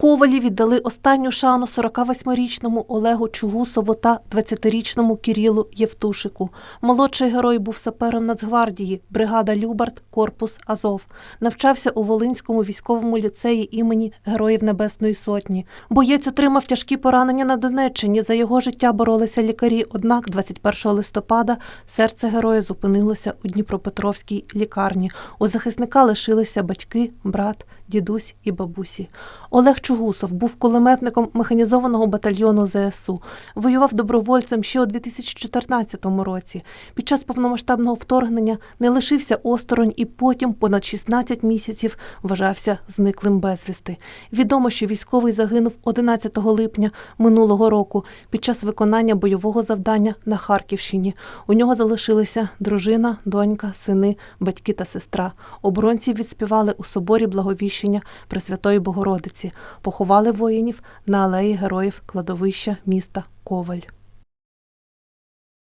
Ковалі віддали останню шану 48-річному Олегу Чугусову та 20-річному Кірілу Євтушику. Молодший герой був сапером Нацгвардії, бригада Любард, корпус Азов. Навчався у Волинському військовому ліцеї імені Героїв Небесної Сотні. Боєць отримав тяжкі поранення на Донеччині. За його життя боролися лікарі. Однак 21 листопада серце героя зупинилося у Дніпропетровській лікарні. У захисника лишилися батьки, брат, дідусь і бабусі. Олег Чугусов був кулеметником механізованого батальйону ЗСУ. Воював добровольцем ще у 2014 році. Під час повномасштабного вторгнення не лишився осторонь і потім понад 16 місяців вважався зниклим безвісти. Відомо, що військовий загинув 11 липня минулого року під час виконання бойового завдання на Харківщині. У нього залишилися дружина, донька, сини, батьки та сестра. Оборонці відспівали у соборі Благовіщення Пресвятої Богородиці. Поховали воїнів на алеї героїв кладовища міста Коваль.